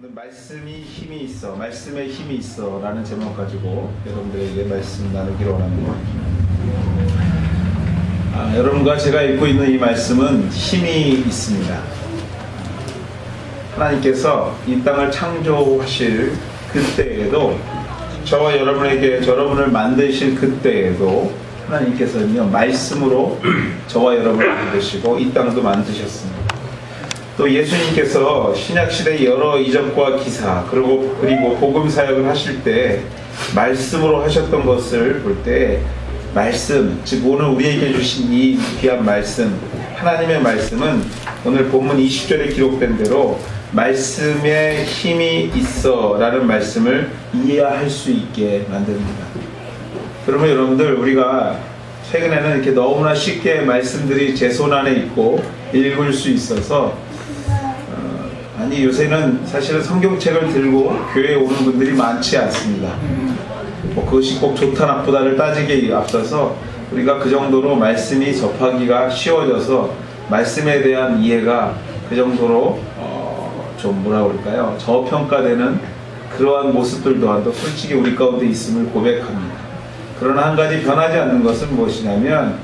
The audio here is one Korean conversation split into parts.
오늘 말씀이 힘이 있어, 말씀에 힘이 있어 라는 제목 가지고 여러분들에게 말씀 나누기로 원합니다. 아, 여러분과 제가 읽고 있는 이 말씀은 힘이 있습니다. 하나님께서 이 땅을 창조하실 그때에도 저와 여러분에게 여러분을 만드실 그때에도 하나님께서는요 말씀으로 저와 여러분을 만드시고 이 땅도 만드셨습니다. 또 예수님께서 신약 시대 여러 이적과 기사 그리고 그리고 복음 사역을 하실 때 말씀으로 하셨던 것을 볼 때 말씀 즉 오늘 우리에게 주신 이 귀한 말씀 하나님의 말씀은 오늘 본문 20절에 기록된 대로 말씀에 힘이 있어라는 말씀을 이해할 수 있게 만듭니다. 그러면 여러분들 우리가 최근에는 이렇게 너무나 쉽게 말씀들이 제 손 안에 있고 읽을 수 있어서 요새는 사실은 성경책을 들고 교회에 오는 분들이 많지 않습니다. 뭐 그것이 꼭 좋다 나쁘다를 따지기에 앞서서 우리가 그 정도로 말씀이 접하기가 쉬워져서 말씀에 대한 이해가 그 정도로 어, 좀 뭐라 그럴까요? 저평가되는 그러한 모습들 또한도 솔직히 우리 가운데 있음을 고백합니다. 그러나 한 가지 변하지 않는 것은 무엇이냐면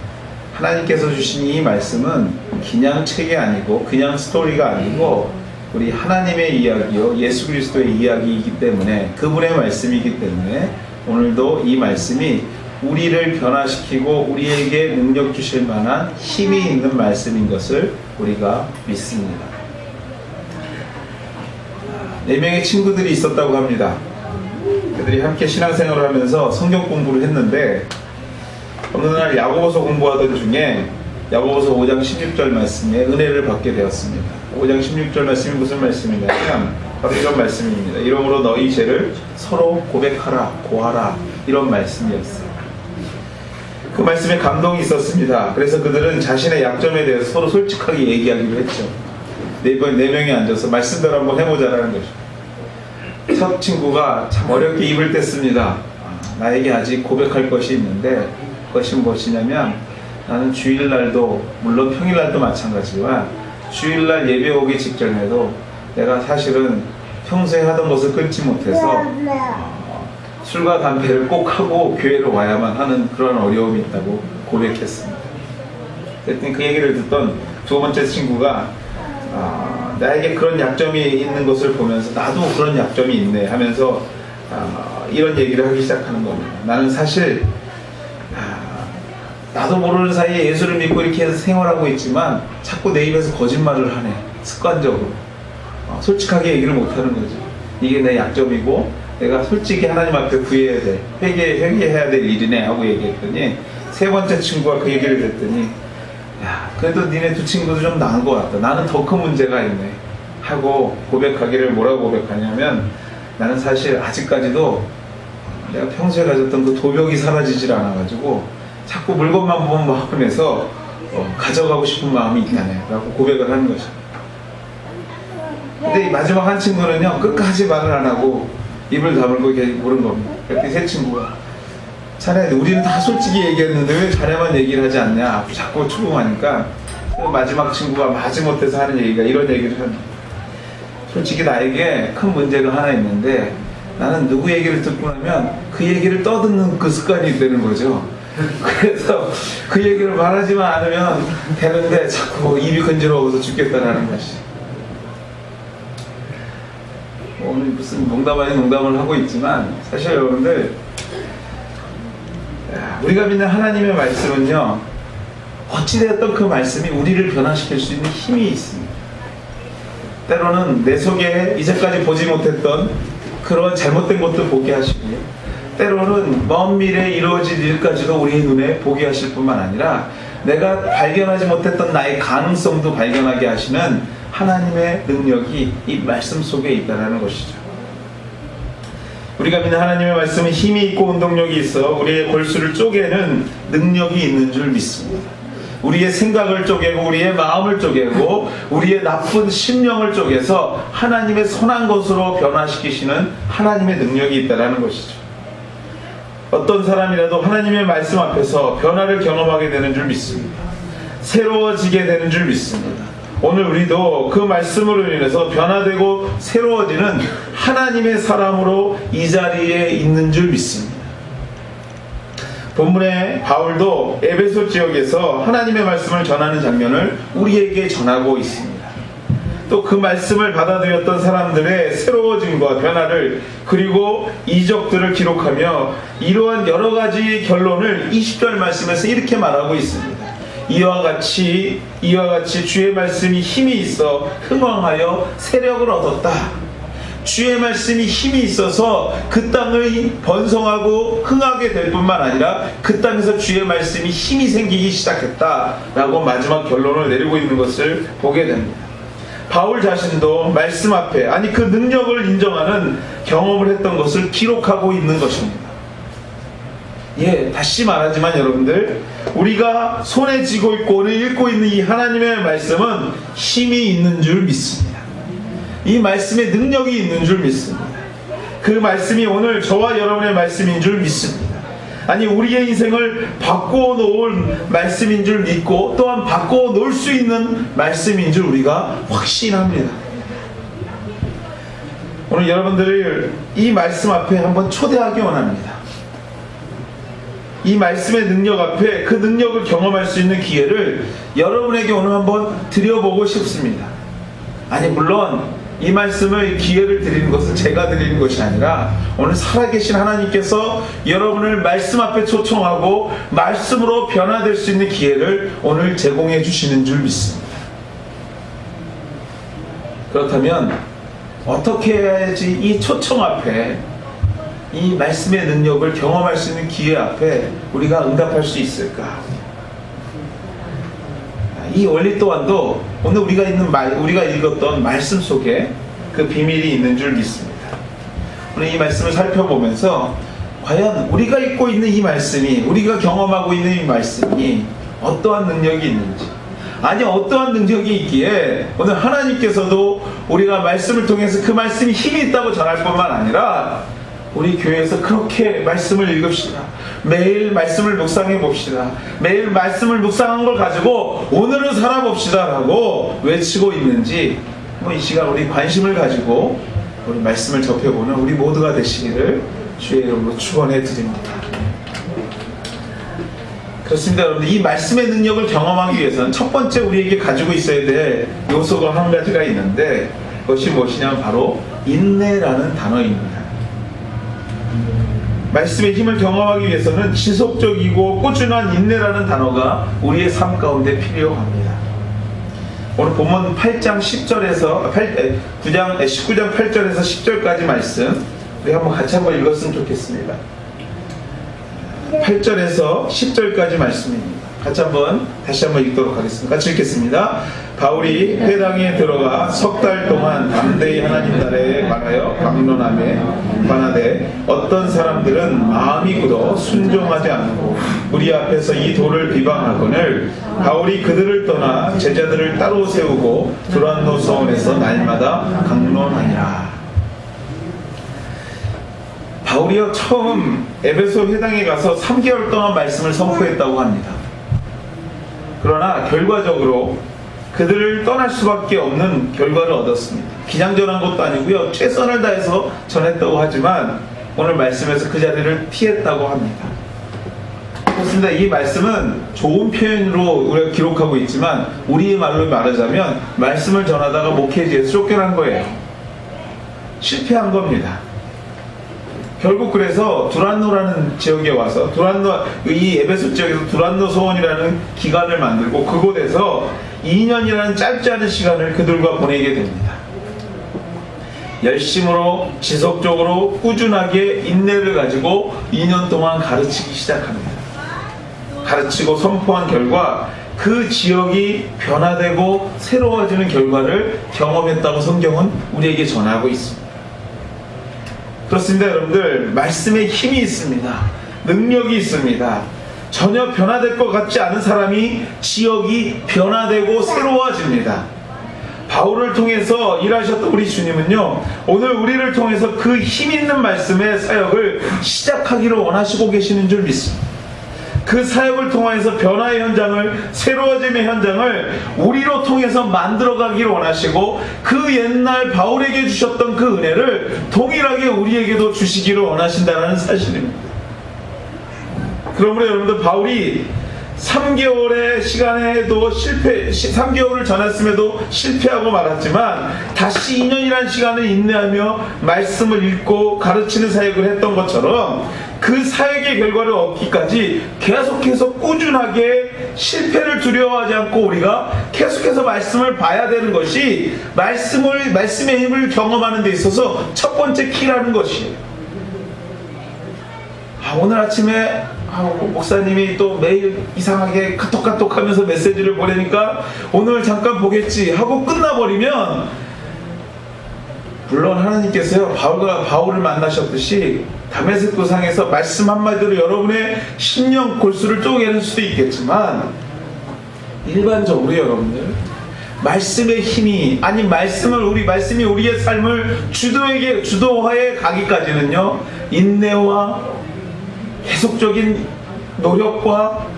하나님께서 주신 이 말씀은 그냥 책이 아니고 그냥 스토리가 아니고 우리 하나님의 이야기요 예수 그리스도의 이야기이기 때문에 그분의 말씀이기 때문에 오늘도 이 말씀이 우리를 변화시키고 우리에게 능력 주실 만한 힘이 있는 말씀인 것을 우리가 믿습니다. 네 명의 친구들이 있었다고 합니다. 그들이 함께 신앙생활을 하면서 성경 공부를 했는데 어느 날 야고보서 공부하던 중에 야고보서 5장 16절 말씀에 은혜를 받게 되었습니다. 5장 16절 말씀이 무슨 말씀이냐면 바로 이런 말씀입니다. 이러므로 너희 죄를 서로 고백하라, 고하라 이런 말씀이었어요. 그 말씀에 감동이 있었습니다. 그래서 그들은 자신의 약점에 대해서 서로 솔직하게 얘기하기로 했죠. 네, 번, 네 명이 앉아서 말씀대로 한번 해보자라는 거죠. 첫 친구가 참 어렵게 입을 뗐습니다. 아, 나에게 아직 고백할 것이 있는데 그것이 무엇이냐면 나는 주일날도 물론 평일날도 마찬가지지만 주일날 예배 오기 직전에도 내가 사실은 평소에 하던 것을 끊지 못해서 어, 술과 담배를 꼭 하고 교회로 와야만 하는 그런 어려움이 있다고 고백했습니다. 그랬더니 그 얘기를 듣던 두 번째 친구가 아, 나에게 그런 약점이 있는 것을 보면서 나도 그런 약점이 있네 하면서 아, 이런 얘기를 하기 시작하는 겁니다. 나는 사실 아, 나도 모르는 사이에 예수를 믿고 이렇게 해서 생활하고 있지만 자꾸 내 입에서 거짓말을 하네. 습관적으로. 어, 솔직하게 얘기를 못하는 거지. 이게 내 약점이고 내가 솔직히 하나님 앞에 구해야 돼. 회개 회개해야 될 일이네 하고 얘기했더니 세 번째 친구가 그 얘기를 듣더니 야 그래도 니네 두 친구도 좀 나은 것 같다. 나는 더 큰 문제가 있네. 하고 고백하기를 뭐라고 고백하냐면 나는 사실 아직까지도 내가 평소에 가졌던 그 도벽이 사라지질 않아가지고 자꾸 물건만 보면 마음에서 어, 가져가고 싶은 마음이 있다네 라고 고백을 하는 거죠. 근데 이 마지막 한 친구는요 끝까지 말을 안 하고 입을 다물고 계속 모른 겁니다. 그랬더니 세 친구가. 자네 우리는 다 솔직히 얘기했는데 왜 자네만 얘기를 하지 않냐? 자꾸 추궁하니까 그 마지막 친구가 마지못해서 하는 얘기가 이런 얘기를 합니다 솔직히 나에게 큰 문제가 하나 있는데 나는 누구 얘기를 듣고 나면 그 얘기를 떠듣는 그 습관이 되는 거죠. 그래서 그 얘기를 말하지만 않으면 되는데 자꾸 입이 근지러워서 죽겠다라는 것이. 뭐 오늘 무슨 농담 아닌 농담을 하고 있지만 사실 여러분들 야, 우리가 믿는 하나님의 말씀은요 어찌되었던 그 말씀이 우리를 변화시킬 수 있는 힘이 있습니다. 때로는 내 속에 이제까지 보지 못했던 그런 잘못된 것도 보게 하시고 때로는 먼 미래에 이루어질 일까지도 우리의 눈에 보게 하실 뿐만 아니라 내가 발견하지 못했던 나의 가능성도 발견하게 하시는 하나님의 능력이 이 말씀 속에 있다는 것이죠. 우리가 믿는 하나님의 말씀은 힘이 있고 운동력이 있어 우리의 골수를 쪼개는 능력이 있는 줄 믿습니다. 우리의 생각을 쪼개고 우리의 마음을 쪼개고 우리의 나쁜 심령을 쪼개서 하나님의 선한 것으로 변화시키시는 하나님의 능력이 있다는 것이죠. 어떤 사람이라도 하나님의 말씀 앞에서 변화를 경험하게 되는 줄 믿습니다. 새로워지게 되는 줄 믿습니다. 오늘 우리도 그 말씀으로 인해서 변화되고 새로워지는 하나님의 사람으로 이 자리에 있는 줄 믿습니다. 본문에 바울도 에베소 지역에서 하나님의 말씀을 전하는 장면을 우리에게 전하고 있습니다. 또 그 말씀을 받아들였던 사람들의 새로워짐과 변화를 그리고 이적들을 기록하며 이러한 여러 가지 결론을 20절 말씀에서 이렇게 말하고 있습니다. 이와 같이 이와 같이 주의 말씀이 힘이 있어 흥왕하여 세력을 얻었다. 주의 말씀이 힘이 있어서 그 땅을 번성하고 흥하게 될 뿐만 아니라 그 땅에서 주의 말씀이 힘이 생기기 시작했다라고 마지막 결론을 내리고 있는 것을 보게 됩니다. 바울 자신도 말씀 앞에 아니 그 능력을 인정하는 경험을 했던 것을 기록하고 있는 것입니다. 예, 다시 말하지만 여러분들 우리가 손에 쥐고 있고 오늘 읽고 있는 이 하나님의 말씀은 힘이 있는 줄 믿습니다. 이 말씀에 능력이 있는 줄 믿습니다. 그 말씀이 오늘 저와 여러분의 말씀인 줄 믿습니다. 아니 우리의 인생을 바꾸어 놓을 말씀인 줄 믿고 또한 바꾸어 놓을 수 있는 말씀인 줄 우리가 확신합니다. 오늘 여러분들을 이 말씀 앞에 한번 초대하기 원합니다. 이 말씀의 능력 앞에 그 능력을 경험할 수 있는 기회를 여러분에게 오늘 한번 드려보고 싶습니다. 아니 물론 이 말씀을 기회를 드리는 것은 제가 드리는 것이 아니라 오늘 살아계신 하나님께서 여러분을 말씀 앞에 초청하고 말씀으로 변화될 수 있는 기회를 오늘 제공해 주시는 줄 믿습니다. 그렇다면 어떻게 해야지 이 초청 앞에 이 말씀의 능력을 경험할 수 있는 기회 앞에 우리가 응답할 수 있을까? 이 원리 또한도 오늘 우리가 있는 말, 우리가 읽었던 말씀 속에 그 비밀이 있는 줄 믿습니다. 오늘 이 말씀을 살펴보면서 과연 우리가 읽고 있는 이 말씀이 우리가 경험하고 있는 이 말씀이 어떠한 능력이 있는지 아니 어떠한 능력이 있기에 오늘 하나님께서도 우리가 말씀을 통해서 그 말씀이 힘이 있다고 전할 뿐만 아니라 우리 교회에서 그렇게 말씀을 읽읍시다. 매일 말씀을 묵상해 봅시다. 매일 말씀을 묵상한 걸 가지고 오늘은 살아봅시다라고 외치고 있는지 뭐 이 시간 우리 관심을 가지고 우리 말씀을 접해보는 우리 모두가 되시기를 주의 이름으로 축원해 드립니다. 그렇습니다, 여러분들. 이 말씀의 능력을 경험하기 위해서는 첫 번째 우리에게 가지고 있어야 될 요소가 한 가지가 있는데 그것이 무엇이냐면 바로 인내라는 단어입니다. 말씀의 힘을 경험하기 위해서는 지속적이고 꾸준한 인내라는 단어가 우리의 삶 가운데 필요합니다. 오늘 본문 8장 10절에서 8, 9장 19장 8절에서 10절까지 말씀 우리 한번 같이 한번 읽었으면 좋겠습니다. 8절에서 10절까지 말씀입니다. 같이 한번 다시 한번 읽도록 하겠습니다. 같이 읽겠습니다. 바울이 회당에 들어가 석 달 동안 담대히 하나님 나라에 관하여 강론함에 관하되 어떤 사람들은 마음이 굳어 순종하지 않고 우리 앞에서 이 돌을 비방하거늘 바울이 그들을 떠나 제자들을 따로 세우고 두란노 서원에서 날마다 강론하니라. 바울이요 처음 에베소 회당에 가서 3개월 동안 말씀을 선포했다고 합니다. 그러나 결과적으로 그들을 떠날 수밖에 없는 결과를 얻었습니다. 기장전한 것도 아니고요. 최선을 다해서 전했다고 하지만 오늘 말씀에서 그 자리를 피했다고 합니다. 그렇습니다. 이 말씀은 좋은 표현으로 우리가 기록하고 있지만 우리의 말로 말하자면 말씀을 전하다가 목회지에서 쫓겨난 거예요. 실패한 겁니다. 결국 그래서 두란노라는 지역에 와서 두란노 이 에베소 지역에서 두란노 소원이라는 기관을 만들고 그곳에서 2년이라는 짧지 않은 시간을 그들과 보내게 됩니다. 열심으로 지속적으로 꾸준하게 인내를 가지고 2년 동안 가르치기 시작합니다. 가르치고 선포한 결과 그 지역이 변화되고 새로워지는 결과를 경험했다고 성경은 우리에게 전하고 있습니다. 그렇습니다, 여러분들. 말씀에 힘이 있습니다. 능력이 있습니다. 전혀 변화될 것 같지 않은 사람이 지역이 변화되고 새로워집니다. 바울을 통해서 일하셨던 우리 주님은요, 오늘 우리를 통해서 그 힘 있는 말씀의 사역을 시작하기를 원하시고 계시는 줄 믿습니다. 그 사역을 통해서 변화의 현장을 새로워짐의 현장을 우리로 통해서 만들어가기를 원하시고 그 옛날 바울에게 주셨던 그 은혜를 동일하게 우리에게도 주시기를 원하신다는 사실입니다. 그러므로 여러분들 바울이 3개월의 시간에도 실패, 3개월을 전했음에도 실패하고 말았지만 다시 2년이라는 시간을 인내하며 말씀을 읽고 가르치는 사역을 했던 것처럼 그 사역의 결과를 얻기까지 계속해서 꾸준하게 실패를 두려워하지 않고 우리가 계속해서 말씀을 봐야 되는 것이 말씀을, 말씀의 힘을 경험하는 데 있어서 첫 번째 키라는 것이에요. 아, 오늘 아침에 아, 목사님이 또 매일 이상하게 카톡카톡 하면서 메시지를 보내니까 오늘 잠깐 보겠지 하고 끝나버리면 물론 하나님께서요 바울과 바울을 만나셨듯이 다메섹 도 상에서 말씀 한마디로 여러분의 심령 골수를 쪼개는 수도 있겠지만 일반적으로 여러분들 말씀의 힘이 아니 말씀을 우리 말씀이 우리의 삶을 주도에게 주도하에 가기까지는요 인내와 계속적인 노력과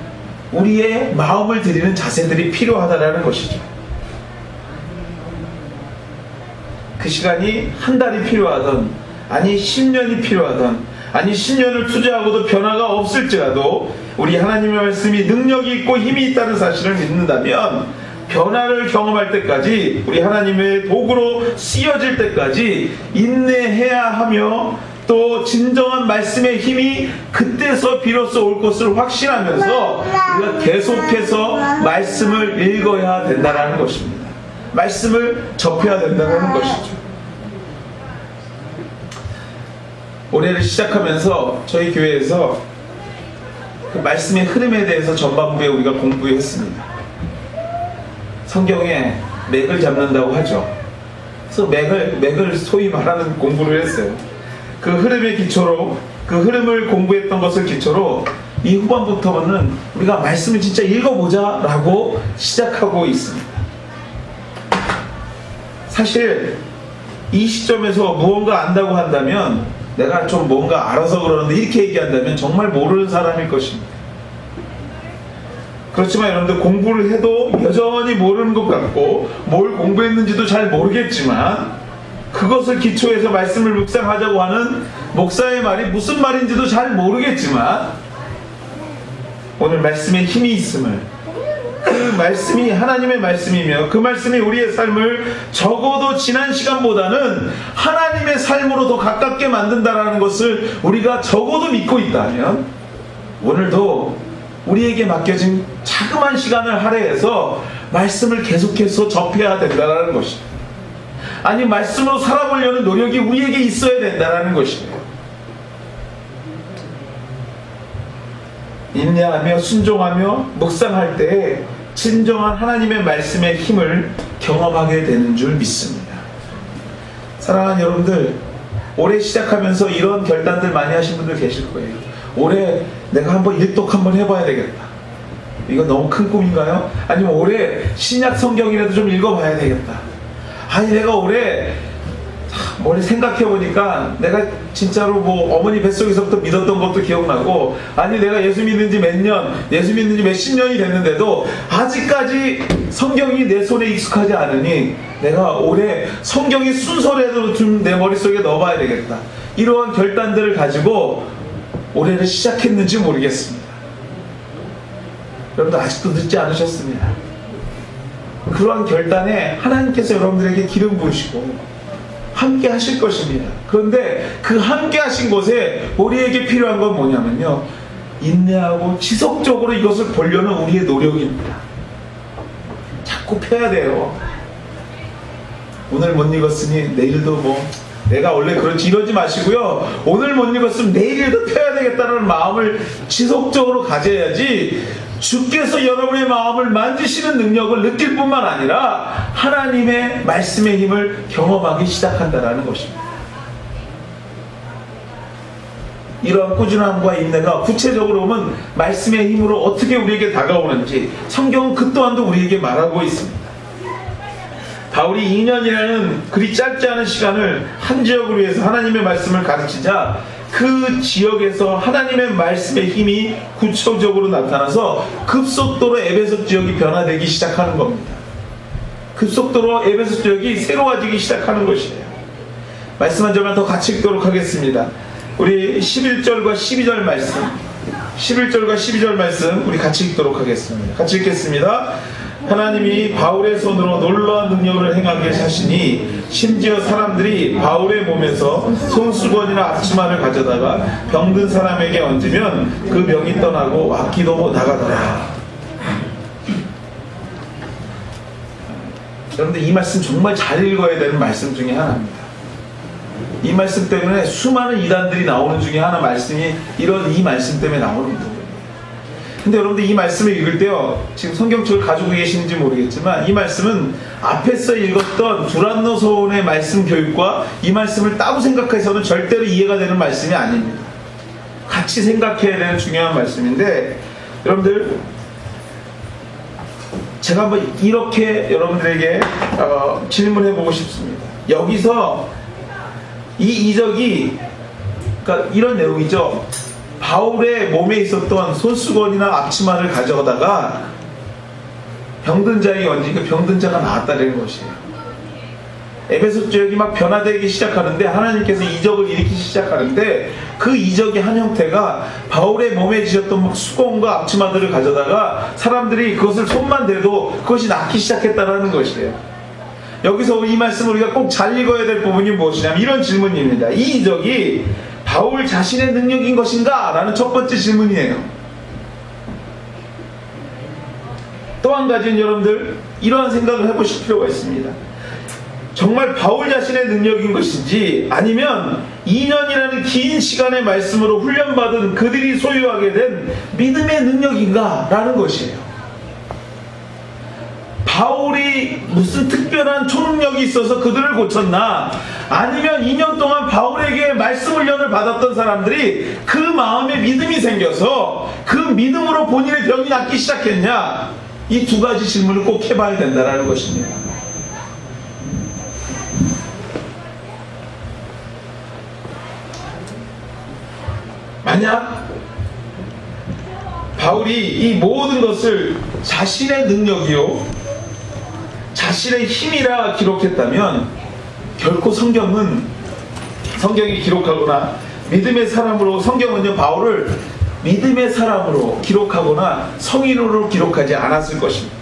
우리의 마음을 들이는 자세들이 필요하다라는 것이죠. 그 시간이 한 달이 필요하던, 아니 10년이 필요하던, 아니 10년을 투자하고도 변화가 없을지라도 우리 하나님의 말씀이 능력이 있고 힘이 있다는 사실을 믿는다면 변화를 경험할 때까지 우리 하나님의 도구로 쓰여질 때까지 인내해야 하며 또 진정한 말씀의 힘이 그때서 비로소 올 것을 확신하면서 우리가 계속해서 말씀을 읽어야 된다는 것입니다. 말씀을 접해야 된다는 것이죠. 올해를 시작하면서 저희 교회에서 그 말씀의 흐름에 대해서 전반부에 우리가 공부했습니다. 성경에 맥을 잡는다고 하죠. 그래서 맥을, 맥을 소위 말하는 공부를 했어요. 그 흐름의 기초로 그 흐름을 공부했던 것을 기초로 이 후반부터는 우리가 말씀을 진짜 읽어보자 라고 시작하고 있습니다. 사실 이 시점에서 무언가 안다고 한다면 내가 좀 뭔가 알아서 그러는데 이렇게 얘기한다면 정말 모르는 사람일 것입니다. 그렇지만 여러분들 공부를 해도 여전히 모르는 것 같고 뭘 공부했는지도 잘 모르겠지만 그것을 기초해서 말씀을 묵상하자고 하는 목사의 말이 무슨 말인지도 잘 모르겠지만 오늘 말씀에 힘이 있음을 그 말씀이 하나님의 말씀이며 그 말씀이 우리의 삶을 적어도 지난 시간보다는 하나님의 삶으로 더 가깝게 만든다라는 것을 우리가 적어도 믿고 있다면 오늘도 우리에게 맡겨진 자그만 시간을 할애해서 말씀을 계속해서 접해야 된다는 것입니다. 아니 말씀으로 살아보려는 노력이 우리에게 있어야 된다는 것이에요. 인내하며 순종하며 묵상할 때 진정한 하나님의 말씀의 힘을 경험하게 되는 줄 믿습니다. 사랑하는 여러분들, 올해 시작하면서 이런 결단들 많이 하신 분들 계실 거예요. 올해 내가 한번 일독 한번 해봐야 되겠다. 이거 너무 큰 꿈인가요? 아니면 올해 신약 성경이라도 좀 읽어봐야 되겠다. 아니 내가 올해 머리 생각해 보니까 내가 진짜로 뭐 어머니 뱃속에서부터 믿었던 것도 기억나고 아니 내가 예수 믿는 지 몇 년, 예수 믿는 지 몇 십 년이 됐는데도 아직까지 성경이 내 손에 익숙하지 않으니 내가 올해 성경의 순서라도 좀내 머릿속에 넣어봐야 되겠다. 이러한 결단들을 가지고 올해를 시작했는지 모르겠습니다. 여러분들 아직도 늦지 않으셨습니다. 그러한 결단에 하나님께서 여러분들에게 기름 부으시고 함께 하실 것입니다. 그런데 그 함께 하신 곳에 우리에게 필요한 건 뭐냐면요. 인내하고 지속적으로 이것을 보려는 우리의 노력입니다. 자꾸 펴야 돼요. 오늘 못 읽었으니 내일도 뭐 내가 원래 그렇지 이러지 마시고요. 오늘 못 읽었으면 내일도 펴야 되겠다는 마음을 지속적으로 가져야지 주께서 여러분의 마음을 만지시는 능력을 느낄 뿐만 아니라 하나님의 말씀의 힘을 경험하기 시작한다는 것입니다. 이러한 꾸준함과 인내가 구체적으로 보면 말씀의 힘으로 어떻게 우리에게 다가오는지 성경은 그 또한도 우리에게 말하고 있습니다. 바울이 2년이라는 그리 짧지 않은 시간을 한 지역을 위해서 하나님의 말씀을 가르치자 그 지역에서 하나님의 말씀의 힘이 구체적으로 나타나서 급속도로 에베소 지역이 변화되기 시작하는 겁니다. 급속도로 에베소 지역이 새로워지기 시작하는 것이에요. 말씀 한 절만 더 같이 읽도록 하겠습니다. 우리 11절과 12절 말씀. 11절과 12절 말씀 우리 같이 읽도록 하겠습니다. 같이 읽겠습니다. 하나님이 바울의 손으로 놀라운 능력을 행하게 하시니 심지어 사람들이 바울의 몸에서 손수건이나 앞치마를 가져다가 병든 사람에게 얹으면 그 병이 떠나고 악기도 나가더라. 여러분들 이 말씀 정말 잘 읽어야 되는 말씀 중에 하나입니다. 이 말씀 때문에 수많은 이단들이 나오는 중에 하나 말씀이 이런 이 말씀 때문에 나오는 거예요. 근데 여러분들 이 말씀을 읽을 때요, 지금 성경책을 가지고 계시는지 모르겠지만 이 말씀은 앞에서 읽었던 두란노 소원의 말씀 교육과 이 말씀을 따로 생각해서는 절대로 이해가 되는 말씀이 아닙니다. 같이 생각해야 되는 중요한 말씀인데 여러분들 제가 한번 이렇게 여러분들에게 어, 질문해 보고 싶습니다. 여기서 이 이적이 그러니까 이런 내용이죠. 바울의 몸에 있었던 손수건이나 앞치마를 가져다가 병든 자에게 얹으니까 병든 자가 나았다는 것이에요. 에베소 지역이 막 변화되기 시작하는데 하나님께서 이적을 일으키기 시작하는데 그 이적의 한 형태가 바울의 몸에 지었던 막 수건과 앞치마들을 가져다가 사람들이 그것을 손만 대도 그것이 낫기 시작했다는 것이에요. 여기서 이 말씀을 우리가 꼭 잘 읽어야 될 부분이 무엇이냐면 이런 질문입니다. 이 이적이 바울 자신의 능력인 것인가? 라는 첫 번째 질문이에요. 또 한 가지는 여러분들 이러한 생각을 해보실 필요가 있습니다. 정말 바울 자신의 능력인 것인지 아니면 2년이라는 긴 시간의 말씀으로 훈련받은 그들이 소유하게 된 믿음의 능력인가? 라는 것이에요. 바울이 무슨 특별한 초능력이 있어서 그들을 고쳤나? 아니면 2년 동안 바울에게 말씀 훈련을 받았던 사람들이 그 마음에 믿음이 생겨서 그 믿음으로 본인의 병이 낫기 시작했냐? 이 두 가지 질문을 꼭 해봐야 된다는 것입니다. 만약 바울이 이 모든 것을 자신의 능력이요, 자신의 힘이라 기록했다면 결코 성경은 성경이 기록하거나 믿음의 사람으로 성경은요 바울을 믿음의 사람으로 기록하거나 성인으로 기록하지 않았을 것입니다.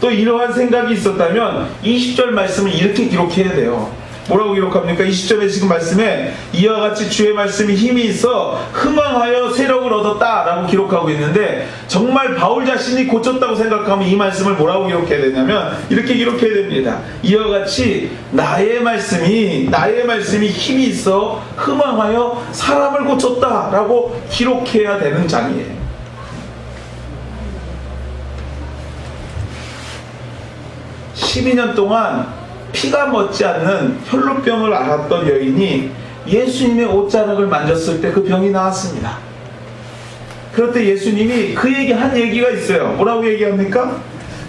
또 이러한 생각이 있었다면 20절 말씀을 이렇게 기록해야 돼요. 뭐라고 기록합니까? 20절에 지금 말씀에 이와 같이 주의 말씀이 힘이 있어 흥왕하여 세력을 얻었다 라고 기록하고 있는데 정말 바울 자신이 고쳤다고 생각하면 이 말씀을 뭐라고 기록해야 되냐면 이렇게 기록해야 됩니다. 이와 같이 나의 말씀이 나의 말씀이 힘이 있어 흥왕하여 사람을 고쳤다 라고 기록해야 되는 장이에요. 12년 동안 피가 멎지 않는 혈루병을 앓았던 여인이 예수님의 옷자락을 만졌을 때 그 병이 나았습니다. 그럴 때 예수님이 그에게 한 얘기가 있어요. 뭐라고 얘기합니까?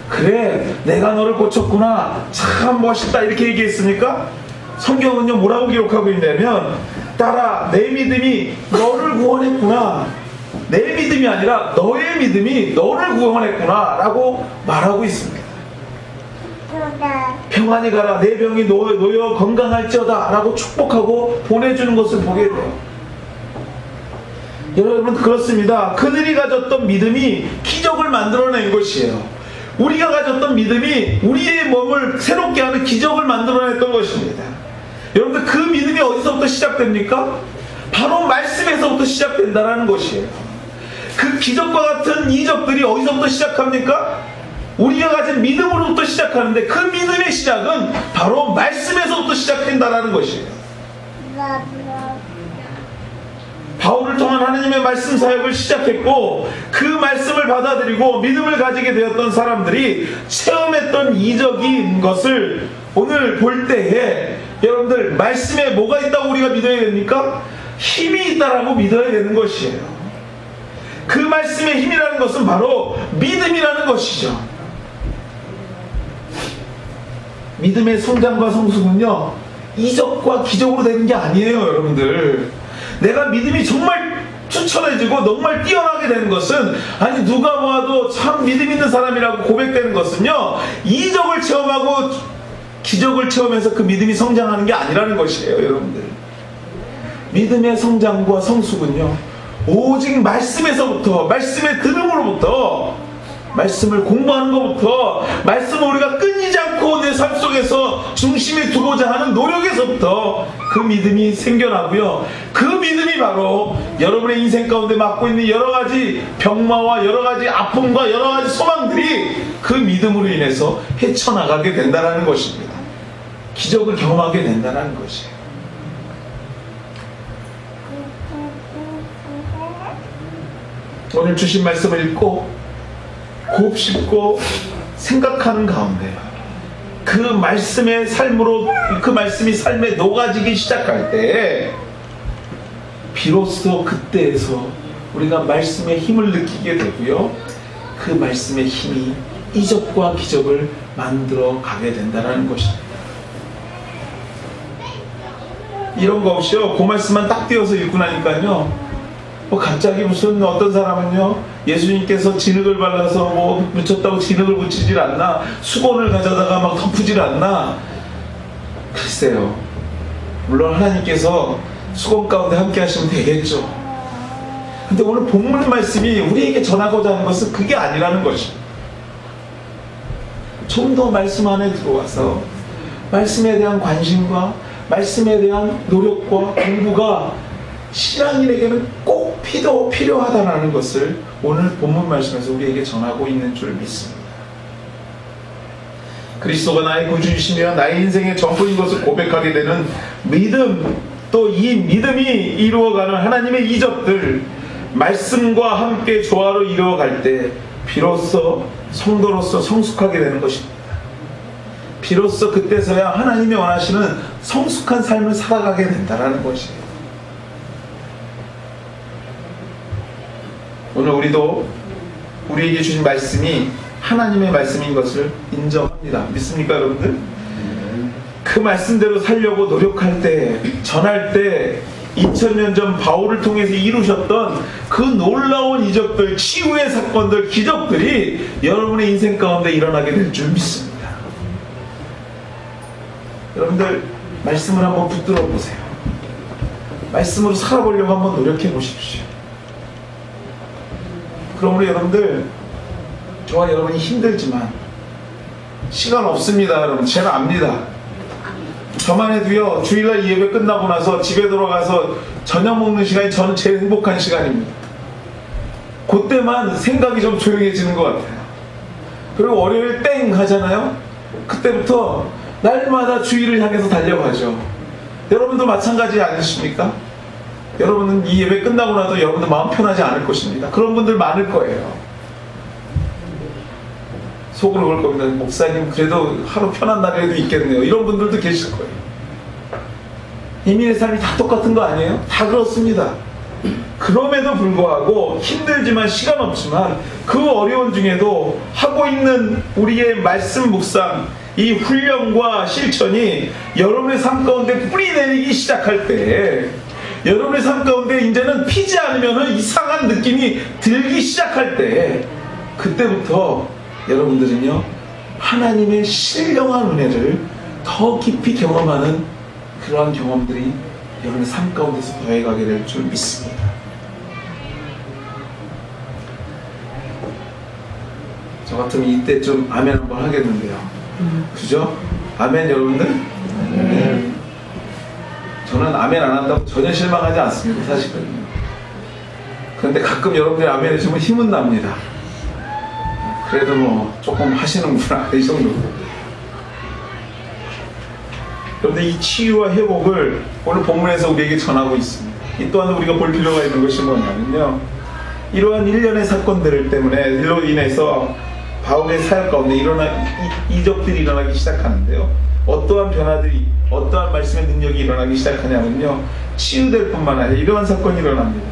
그래, 내가 너를 고쳤구나. 참 멋있다. 이렇게 얘기했으니까 성경은요, 뭐라고 기록하고 있냐면, 따라 내 믿음이 너를 구원했구나. 내 믿음이 아니라 너의 믿음이 너를 구원했구나. 라고 말하고 있습니다. 평안히 가라. 내 병이 놓여, 놓여 건강할지어다 라고 축복하고 보내주는 것을 보게 돼요. 여러분 그렇습니다. 그들이 가졌던 믿음이 기적을 만들어낸 것이에요. 우리가 가졌던 믿음이 우리의 몸을 새롭게 하는 기적을 만들어냈던 것입니다. 여러분들 그 믿음이 어디서부터 시작됩니까? 바로 말씀에서부터 시작된다는 것이에요. 그 기적과 같은 이적들이 어디서부터 시작합니까? 우리가 가진 믿음으로부터 시작하는데 그 믿음의 시작은 바로 말씀에서부터 시작된다는 것이에요. 바울을 통한 하나님의 말씀 사역을 시작했고 그 말씀을 받아들이고 믿음을 가지게 되었던 사람들이 체험했던 이적인 것을 오늘 볼 때에 여러분들 말씀에 뭐가 있다고 우리가 믿어야 됩니까? 힘이 있다라고 믿어야 되는 것이에요. 그 말씀의 힘이라는 것은 바로 믿음이라는 것이죠. 믿음의 성장과 성숙은요, 이적과 기적으로 되는 게 아니에요, 여러분들. 내가 믿음이 정말 추천해지고 정말 뛰어나게 되는 것은 아니 누가 봐도 참 믿음 있는 사람이라고 고백되는 것은요 이적을 체험하고 기적을 체험해서 그 믿음이 성장하는 게 아니라는 것이에요 여러분들 믿음의 성장과 성숙은요 오직 말씀에서부터 말씀의 들음으로부터 말씀을 공부하는 것부터 말씀을 우리가 끊이지 않고 내 삶 속에서 중심에 두고자 하는 노력에서부터 그 믿음이 생겨나고요. 그 믿음이 바로 여러분의 인생 가운데 맡고 있는 여러 가지 병마와 여러 가지 아픔과 여러 가지 소망들이 그 믿음으로 인해서 헤쳐나가게 된다는 것입니다. 기적을 경험하게 된다는 것이에요. 오늘 주신 말씀을 읽고 곱씹고 생각하는 가운데 그 말씀의 삶으로 그 말씀이 삶에 녹아지기 시작할 때 비로소 그때에서 우리가 말씀의 힘을 느끼게 되고요. 그 말씀의 힘이 이적과 기적을 만들어 가게 된다는 것입니다. 이런 거 없이요. 그 말씀만 딱 띄어서 읽고 나니까요. 뭐 갑자기 무슨 어떤 사람은요 예수님께서 진흙을 발라서 뭐 묻혔다고 진흙을 묻히질 않나 수건을 가져다가 막 덮으질 않나. 글쎄요. 물론 하나님께서 수건 가운데 함께 하시면 되겠죠. 근데 오늘 본문 말씀이 우리에게 전하고자 하는 것은 그게 아니라는 것입니다 좀더 말씀 안에 들어와서 말씀에 대한 관심과 말씀에 대한 노력과 공부가 신앙인에게는 꼭 필요, 필요하다는 것을 오늘 본문 말씀에서 우리에게 전하고 있는 줄 믿습니다. 그리스도가 나의 구주이시며 나의 인생의 전부인 것을 고백하게 되는 믿음, 또 이 믿음이 이루어가는 하나님의 이적들, 말씀과 함께 조화로 이루어갈 때 비로소 성도로서 성숙하게 되는 것입니다. 비로소 그때서야 하나님이 원하시는 성숙한 삶을 살아가게 된다는 것이에요. 오늘 우리도 우리에게 주신 말씀이 하나님의 말씀인 것을 인정합니다. 믿습니까, 여러분들? 그 말씀대로 살려고 노력할 때, 전할 때, 2000년 전 바울을 통해서 이루셨던 그 놀라운 이적들, 치유의 사건들, 기적들이 여러분의 인생 가운데 일어나게 될 줄 믿습니다. 여러분들, 말씀을 한번 붙들어 보세요. 말씀으로 살아보려고 한번 노력해 보십시오. 그러므로 여러분들 저와 여러분이 힘들지만 시간 없습니다 여러분. 제가 압니다. 저만 해도요 주일날 예배 끝나고 나서 집에 돌아가서 저녁 먹는 시간이 저는 제일 행복한 시간입니다. 그때만 생각이 좀 조용해지는 것 같아요. 그리고 월요일 땡 하잖아요? 그때부터 날마다 주일을 향해서 달려가죠. 여러분도 마찬가지 아니십니까? 여러분은 이 예배 끝나고 나도 여러분들 마음 편하지 않을 것입니다. 그런 분들 많을 거예요. 속으로 그럴 겁니다. 목사님, 그래도 하루 편한 날에도 있겠네요. 이런 분들도 계실 거예요. 이민의 삶이 다 똑같은 거 아니에요? 다 그렇습니다. 그럼에도 불구하고 힘들지만 시간 없지만 그 어려운 중에도 하고 있는 우리의 말씀 묵상, 이 훈련과 실천이 여러분의 삶 가운데 뿌리 내리기 시작할 때 여러분의 삶 가운데 이제는 피지 않으면 이상한 느낌이 들기 시작할 때 그때부터 여러분들은요 하나님의 신령한 은혜를 더 깊이 경험하는 그러한 경험들이 여러분의 삶 가운데서 더해가게 될 줄 믿습니다. 저 같으면 이때 좀 아멘 한번 하겠는데요. 그죠? 아멘 여러분들? 네. 저는 아멘 안 한다고 전혀 실망하지 않습니다. 사실은. 그런데 가끔 여러분들이 아멘 해주면 힘은 납니다. 그래도 뭐 조금 하시는구나 이 정도. 여러분들 이 치유와 회복을 오늘 본문에서 우리에게 전하고 있습니다. 이 또한 우리가 볼 필요가 있는 것이 뭐냐면요. 이러한 일련의 사건들 때문에 일로 인해서 바울의 사역 가운데 일어나 이, 이적들이 일어나기 시작하는데요. 어떠한 변화들이 어떠한 말씀의 능력이 일어나기 시작하냐면요. 치유될 뿐만 아니라 이러한 사건이 일어납니다.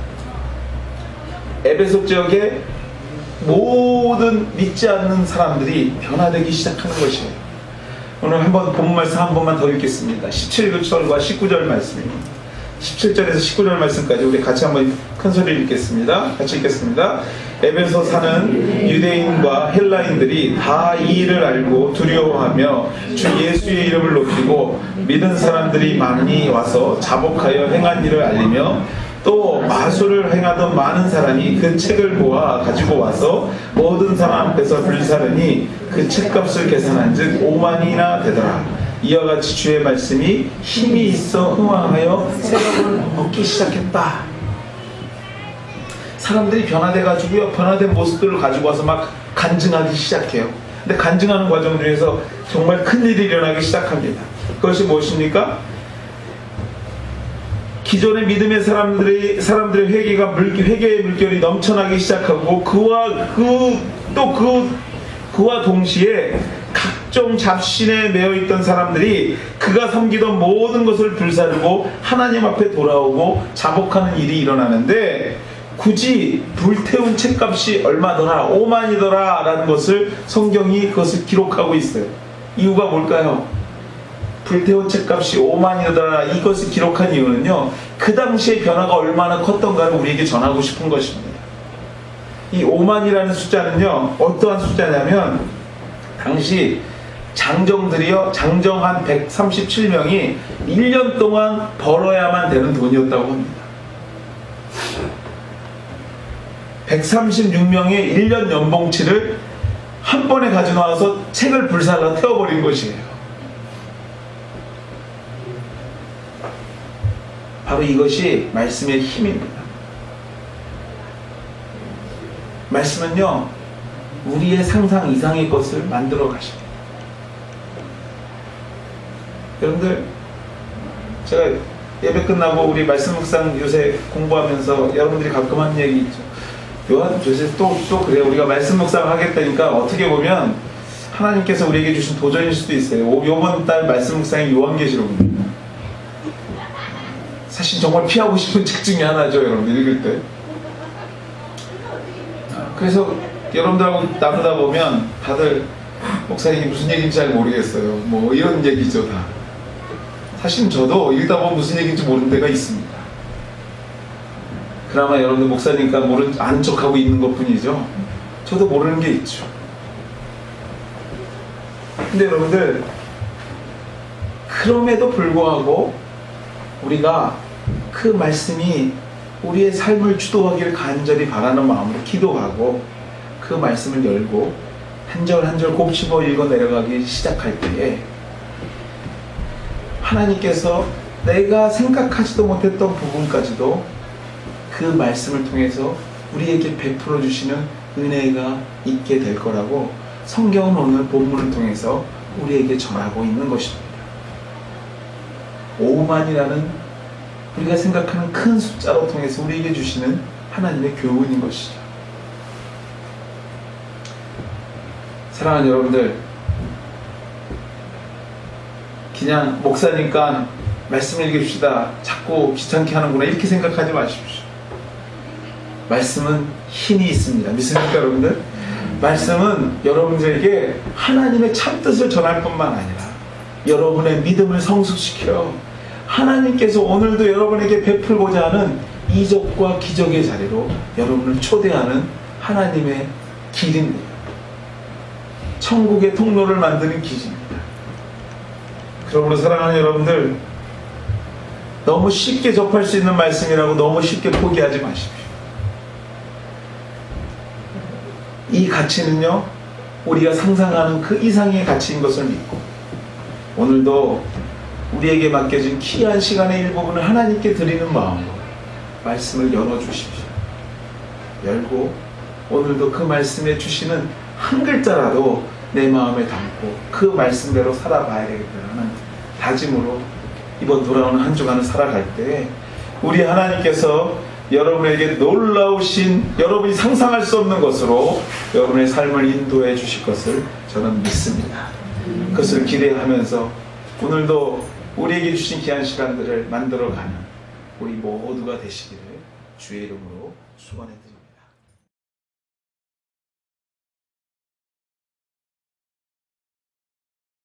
에베소 지역에 모든 믿지 않는 사람들이 변화되기 시작하는 것이에요. 오늘 한번 본문 말씀 한 번만 더 읽겠습니다. 17절과 19절 말씀입니다. 17절에서 19절 말씀까지 우리 같이 한번 큰 소리를 읽겠습니다. 같이 읽겠습니다. 에베소 사는 유대인과 헬라인들이 다 이 일을 알고 두려워하며 주 예수의 이름을 높이고 믿은 사람들이 많이 와서 자복하여 행한 일을 알리며 또 마술을 행하던 많은 사람이 그 책을 보아 가지고 와서 모든 사람 앞에서 불사르니 그 책값을 계산한 즉 5만이나 되더라. 이와 같이 주의 말씀이 힘이 있어 흥왕하여 세력을 얻기 시작했다. 사람들이 변화돼가지고요, 변화된 모습들을 가지고 와서 막 간증하기 시작해요. 근데 간증하는 과정 중에서 정말 큰일이 일어나기 시작합니다. 그것이 무엇입니까? 기존의 믿음의 사람들이 사람들의 회개가 물 회개의 물결이 넘쳐나기 시작하고 그와 그 또 그 그와 동시에 각종 잡신에 매여 있던 사람들이 그가 섬기던 모든 것을 불사르고 하나님 앞에 돌아오고 자복하는 일이 일어나는데 굳이 불태운 책값이 얼마더라 5만이더라 라는 것을 성경이 그것을 기록하고 있어요. 이유가 뭘까요? 불태운 책값이 5만이더라 이것을 기록한 이유는요 그 당시의 변화가 얼마나 컸던가를 우리에게 전하고 싶은 것입니다. 이 5만이라는 숫자는요 어떠한 숫자냐면 당시 장정들이요 장정 한 137명이 1년 동안 벌어야만 되는 돈이었다고 합니다 136명의 1년 연봉치를 한 번에 가져 나와서 책을 불살라 태워버린 것이에요 바로 이것이 말씀의 힘입니다. 말씀은요, 우리의 상상 이상의 것을 만들어 가십니다. 여러분들, 제가 예배 끝나고 우리 말씀 묵상 요새 공부하면서 여러분들이 가끔 하는 얘기 있죠. 요한 요새 또, 또 그래요. 우리가 말씀 묵상 하겠다니까 어떻게 보면 하나님께서 우리에게 주신 도전일 수도 있어요. 오- 요번 달 말씀 묵상이 요한계시록입니다. 사실 정말 피하고 싶은 책 중에 하나죠, 여러분들 읽을 때. 아, 그래서 여러분들하고 나누다 보면 다들 목사님이 무슨 얘기인지 잘 모르겠어요. 뭐 이런 얘기죠, 다. 사실 저도 읽다 보면 무슨 얘기인지 모르는 데가 있습니다. 그나마 여러분들 목사니까 모른 아는 척하고 있는 것 뿐이죠. 저도 모르는 게 있죠. 근데 여러분들 그럼에도 불구하고 우리가 그 말씀이 우리의 삶을 주도하기를 간절히 바라는 마음으로 기도하고 그 말씀을 열고 한 절 한 절 곱씹어 읽어 내려가기 시작할 때에 하나님께서 내가 생각하지도 못했던 부분까지도 그 말씀을 통해서 우리에게 베풀어 주시는 은혜가 있게 될 거라고 성경은 오늘 본문을 통해서 우리에게 전하고 있는 것입니다. 5만이라는 우리가 생각하는 큰 숫자로 통해서 우리에게 주시는 하나님의 교훈인 것이죠. 사랑하는 여러분들, 그냥 목사니까 말씀 읽읍시다. 자꾸 귀찮게 하는구나. 이렇게 생각하지 마십시오. 말씀은 힘이 있습니다. 믿습니까, 여러분들? 말씀은 여러분들에게 하나님의 참뜻을 전할 뿐만 아니라 여러분의 믿음을 성숙시켜 하나님께서 오늘도 여러분에게 베풀고자 하는 이적과 기적의 자리로 여러분을 초대하는 하나님의 길입니다. 천국의 통로를 만드는 길입니다. 그러므로 사랑하는 여러분들 너무 쉽게 접할 수 있는 말씀이라고 너무 쉽게 포기하지 마십시오. 이 가치는요, 우리가 상상하는 그 이상의 가치인 것을 믿고, 오늘도 우리에게 맡겨진 귀한 시간의 일부분을 하나님께 드리는 마음으로 말씀을 열어주십시오. 열고, 오늘도 그 말씀에 주시는 한 글자라도 내 마음에 담고 그 말씀대로 살아가야 되겠다는 다짐으로 이번 돌아오는 한 주간을 살아갈 때 우리 하나님께서 여러분에게 놀라우신 여러분이 상상할 수 없는 것으로 여러분의 삶을 인도해 주실 것을 저는 믿습니다. 그것을 기대하면서 오늘도 우리에게 주신 귀한 시간들을 만들어가는 우리 모두가 되시기를 주의 이름으로 축원해.